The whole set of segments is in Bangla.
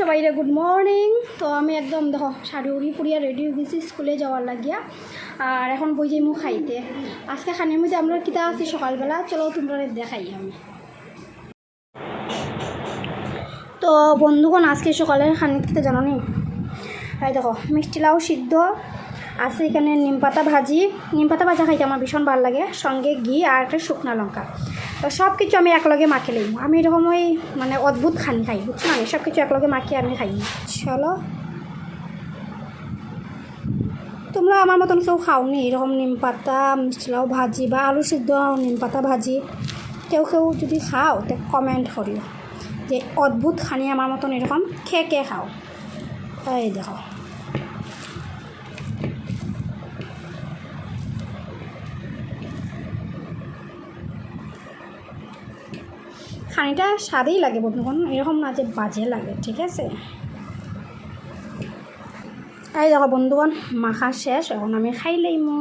সবাই রে গুড মর্নিং তো আমি একদম দেখো শাড়ি উড়ি ফুরিয়া রেডি হয়ে গেছি স্কুলে যাওয়ার লাগিয়া। আর এখন বই যাই মুখ খাইতে। আজকে খানির মধ্যে আমরা কিতা আছি সকালবেলা, চলো তোমরা দেখাই আমি। তো বন্ধুগণ, আজকে সকালে খানির খেতে জানো নি এই দেখো, মিষ্টি লাউ সিদ্ধ, আছে এখানে নিম পাতা ভাজি। নিম পাতা ভাজা খাইতে আমার ভীষণ ভালো লাগে, সঙ্গে ঘি আর একটা শুকনা লঙ্কা। তো সব কিছু আমি একলগে মাখে লইম। আমি এরকম ওই মানে অদ্ভুত খানি খাই, বুঝছ না? সব কিছু একলগে মাখিয়ে আমি খাই। চলো। তোমরা আমার মতন কেউ খাওনি? এরকম নিম পাতা, মিষ্টি লাউ ভাজি বা আলু সিদ্ধ নিম পাতা ভাজি। কেউ কেউ যদি খাও, তে কমেন্ট করিও যে অদ্ভুত খানি আমার মতন এরকম খেয়ে কে খাও। এই দেখো। খানিটা স্বাদেই লাগে বন্ধুগণ, এরকম না যে বাজে লাগে, ঠিক আছে? এই দেখো বন্ধুগণ, মাখা শেষ, এখন আমি খাই মো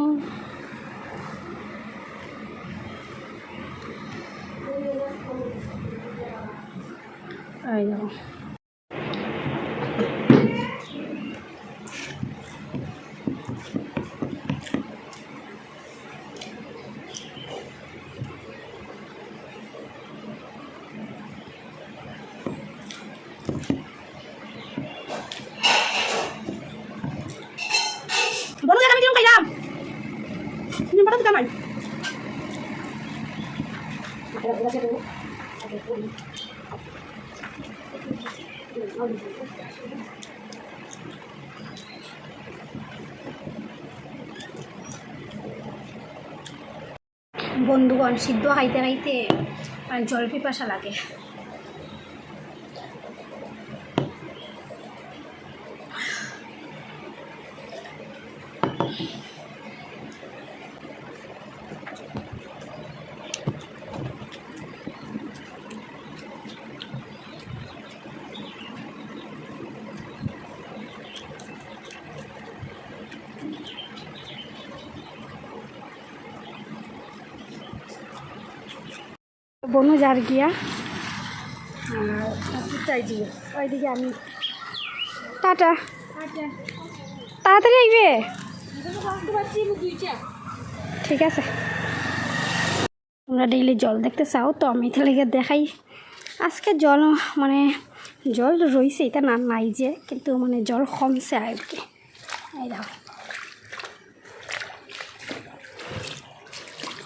এই দেখো বলো দেখ আমি কিরম খাইলাম নিম বন্ধুগণ সিদ্ধ খাইতে খাইতে মানে জল পিপাসা লাগে। বনু যার গিয়া। ওইদিকে আমি। টাটা। তাড়াতাড়ি আইবে? ঠিক আছে। তোমরা ডেইলি জল দেখতে চাও তো আমি তাহলে দেখাই। আজকে জল মানে জল রয়েছে এটা না নাই যে কিন্তু মানে জল কমছে আর কি। এই দেখো।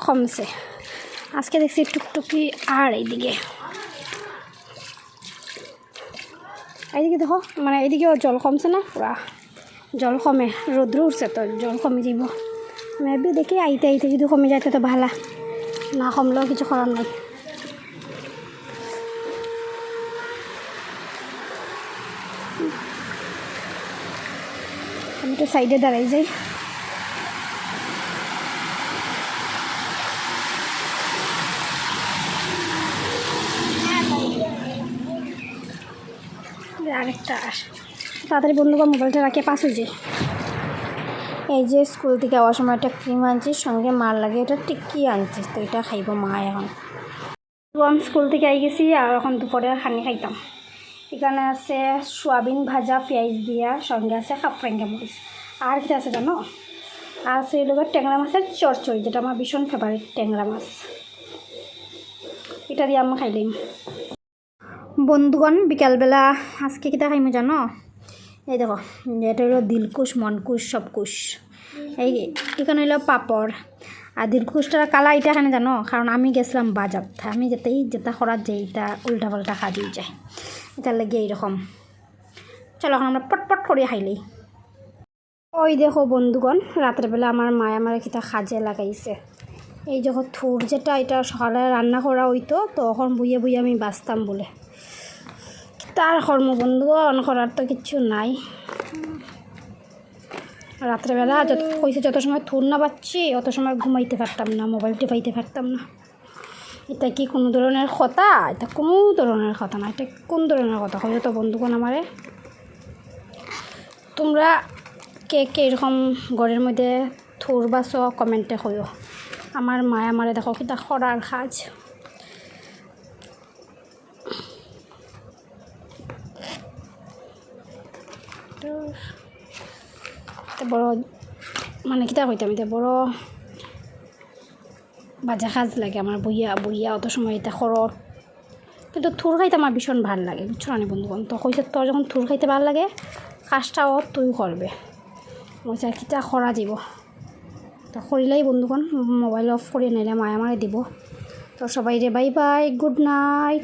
কমছে। আজকে দেখছি টুকটুকি আর এইদিকে। এইদিকে দেখো মানে এইদিকেও জল কমছে না, পুরা জল কমে, রৌদ্র উঠছে তো, জল কমে যাব মেবি দেখি আইতে আইতে যদি কমে যায় তো ভালা। না কমলেও কিছু করার নাই। আমি তো সাইডে দাঁড়াই যাই। আরেকটা তাড়াতাড়ি বন্ধু বা মোবাইলটা রাখে পাশ যে। এই যে স্কুল থেকে যাওয়ার সময় একটা ক্রিম আনছি সঙ্গে মার লাগে। এটা টিকি আনছি তো এটা খাইব মা এখন। আমি স্কুল থেকে আই গেছি, আর এখন দুপুরে খানি খাইতাম। এখানে আছে সোয়াবিন ভাজা, পেঁয়াজ দিয়া, সঙ্গে আছে কাপড়েঙ্গা মরিচ। আর কি আছে জানো? আর এই লোকের ট্যাংরা মাছের চরচড়ি, যেটা আমার ভীষণ ফেভারিট ট্যাংরা মাছ। এটা দিয়ে আমি খাইলাম। বন্ধুগণ, বিকালবেলা আজকে কিতা খাইমু জানো? এই দেখো, এটা হলো দিলকুশ, মনকুশ, সবকুশ। এই এখানে হলো পাপড়। আর দিলকুশটা কালা এটা এখানে জানো? কারণ আমি গেছিলাম বাজার আমি যেতেই যেটা করার যে এটা উল্টা পাল্টা খাদি যায়। এটার লাগে এইরকম। চলো, এখন আমরা পটপট করে খাইলেই ওই দেখো বন্ধুগণ, রাত্রেবেলা আমার মায় আমার কিতা খাজে লাগাইছে। এই যখন থুর যেটা, এটা সকালে রান্না করা হইতো, তখন বুয়ে বুয়ে আমি বাঁচতাম বলে। তার কর্ম বন্ধু অন করার তো কিচ্ছু নাই। রাত্রেবেলা যত, কইছে যত সময় থুর না পাচ্ছি অত সময় ঘুমাইতে পারতাম না, মোবাইল টিপাইতে পারতাম না। এটা কি কোনো ধরনের কথা? এটা কোনো ধরনের কথা না, এটা কোন ধরনের কথা? হয়তো তো বন্ধুগণ আমারে। তোমরা কে কে এরকম ঘরের মধ্যে থুর বাস কমেন্টে হইও আমার মায় আমারে দেখো কিতা খরার কাজ বড় মানে কিতা কইতাম এটা বড় বাজা সাজ লাগে আমার বইয়া বইয়া অত সময় এটা খরর কিন্তু থুর খাইতে আমার ভীষণ ভালো লাগে বুঝছ না বন্ধুগণ? তো কইছে তোর যখন থুর খাইতে ভালো লাগে কাজটাও তুই করবে বলছে কিতা করা দিব তো করিলাই বন্ধুগণ, মোবাইল অফ করে নিলে মায়া মারে দিব। তো সবাই রে বাই বাই, গুড নাইট।